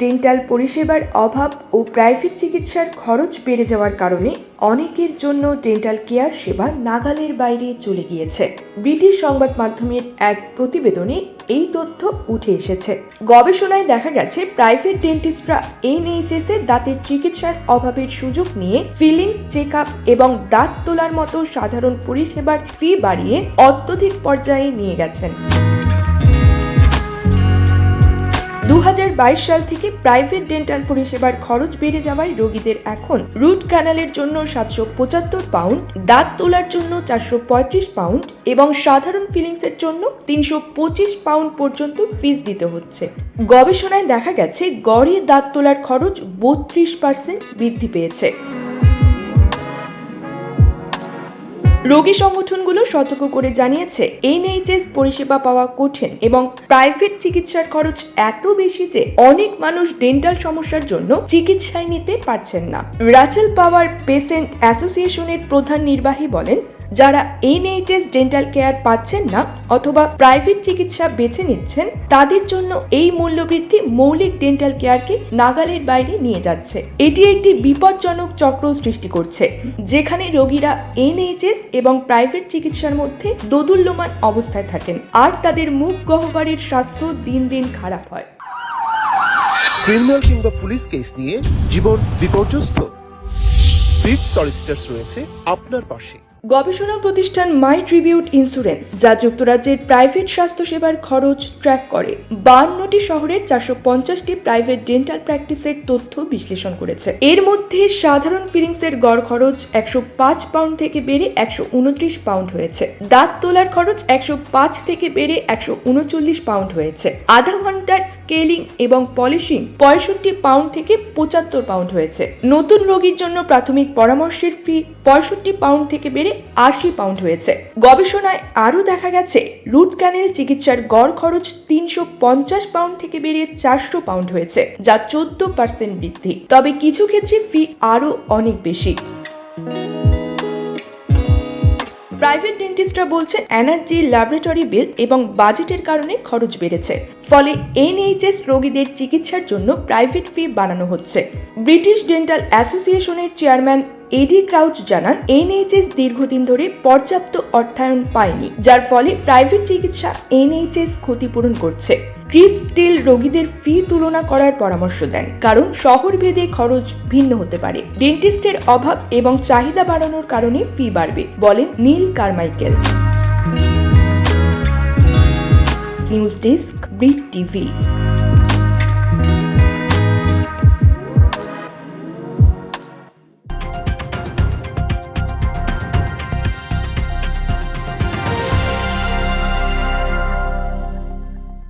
Dental পরিষেবার অভাব ও private চিকিৎসার খরচ বেড়ে যাওয়ার কারণে অনেকের জন্য ডেন্টাল কেয়ার সেবা নাগালের বাইরে চলে গিয়েছে। ব্রিটিশ সংবাদ মাধ্যমের এক প্রতিবেদনে এই তথ্য উঠে এসেছে। গবেষণায় দেখা গেছে, প্রাইভেট ডেন্টিস্টরা এনএইচএস এর দাঁতের চিকিৎসার অভাবের সুযোগ নিয়ে ফিলিংস চেক এবং দাঁত তোলার মতো সাধারণ পরিষেবার ফি বাড়িয়ে অত্যধিক পর্যায়ে নিয়ে গেছেন। দু হাজার বাইশ সাল থেকে প্রাইভেট ডেন্টাল পরিষেবার খরচ বেড়ে যাওয়ায় রোগীদের এখন রুট ক্যানালের জন্য সাতশো পঁচাত্তর পাউন্ড দাঁত তোলার জন্য চারশো পঁয়ত্রিশ পাউন্ড এবং সাধারণ ফিলিংসের জন্য তিনশো পঁচিশ পাউন্ড পর্যন্ত ফিস দিতে হচ্ছে। গবেষণায় দেখা গেছে, গড়ে দাঁত তোলার খরচ বত্রিশ পার্সেন্ট বৃদ্ধি পেয়েছে। রোগী সংগঠনগুলো সতর্ক করে জানিয়েছে, এনএইচএস পরিষেবা পাওয়া কঠিন এবং প্রাইভেট চিকিৎসার খরচ এত বেশি যে অনেক মানুষ ডেন্টাল সমস্যার জন্য চিকিৎসায় নিতে পারছেন না। রাচেল পাওয়ার পেশেন্ট অ্যাসোসিয়েশনের প্রধান নির্বাহী বলেন যারা এনএইচএস ডেন্টাল কেয়ার পাচ্ছেন না অথবা প্রাইভেট চিকিৎসা বেছে নিচ্ছেন, তাদের জন্য এই মূল্যবৃদ্ধি মৌলিক ডেন্টাল কেয়ারকে নাগালের বাইরে নিয়ে যাচ্ছে। এটি একটি বিপজ্জনক চক্র সৃষ্টি করছে, যেখানে রোগীরা এনএইচএস এবং প্রাইভেট চিকিৎসার মধ্যে দোদুল্যমান অবস্থায় থাকেন, আর তাদের মুখ গহ্বরের স্বাস্থ্য দিন দিন খারাপ হয়। ক্রিমিনাল কিংবা পুলিশ কেস নিয়ে জীবন বিপর্যস্ত। বিট সলিসিটার্স রয়েছে আপনার পাশে। গবেষণা প্রতিষ্ঠান মাই ট্রিবিউট ইন্স্যুরেন্স, যা যুক্তরাজ্যের প্রাইভেট স্বাস্থ্যসেবার খরচ ট্র্যাক করে, বান্নটি শহরের চারশো পঞ্চাশটি প্রাইভেট ডেন্টাল প্র্যাকটিসের তথ্য বিশ্লেষণ করেছে। এর মধ্যে সাধারণ ফিলিংসের গড় খরচ একশো পাঁচ পাউন্ড থেকে বেড়ে একশো উনত্রিশ পাউন্ড হয়েছে। দাঁত তোলার খরচ একশো পাঁচ থেকে বেড়ে একশো উনচল্লিশ পাউন্ড হয়েছে। আধা ঘণ্টার স্কেলিং এবং পলিশিং পঁয়ষট্টি পাউন্ড থেকে পঁচাত্তর পাউন্ড হয়েছে। নতুন রোগীর জন্য প্রাথমিক পরামর্শের ফি পঁয়ষট্টি পাউন্ড থেকে বেড়ে আশি পাউন্ড হয়েছে। গবেষণায় আরও দেখা গেছে, রুট ক্যানেল চিকিৎসার গড় খরচ তিনশো পঞ্চাশ পাউন্ড থেকে বেড়ে চারশো পাউন্ড হয়েছে, যা চোদ্দ পার্সেন্ট বৃদ্ধি। তবে কিছু ক্ষেত্রে ফি আরও অনেক বেশি। প্রাইভেট ডেন্টিস্টরা বলছে এনার্জি ল্যাবরেটরি বিল এবং বাজেটের কারণে খরচ বেড়েছে। ফলে এনএইচএস রোগীদের চিকিৎসার জন্য প্রাইভেট ফি বাড়ানো হচ্ছে। ব্রিটিশ ডেন্টাল অ্যাসোসিয়েশনের চেয়ারম্যান এডি ক্রাউচ জানান এনএইচএস দীর্ঘদিন ধরে পর্যাপ্ত অর্থায়ন পায়নি, যার ফলে প্রাইভেট চিকিৎসা এনএইচএস ক্ষতিপূরণ করছে। ক্রিস স্টিল রোগীদের ফি তুলনা করার পরামর্শ দেন। কারণ শহর ভেদে খরচ ভিন্ন হতে পারে। ডেন্টিস্টের অভাব এবং চাহিদা বাড়ানোর কারণে ফি বাড়বে, বলেন Neil Carmichael. News desk Brick TV.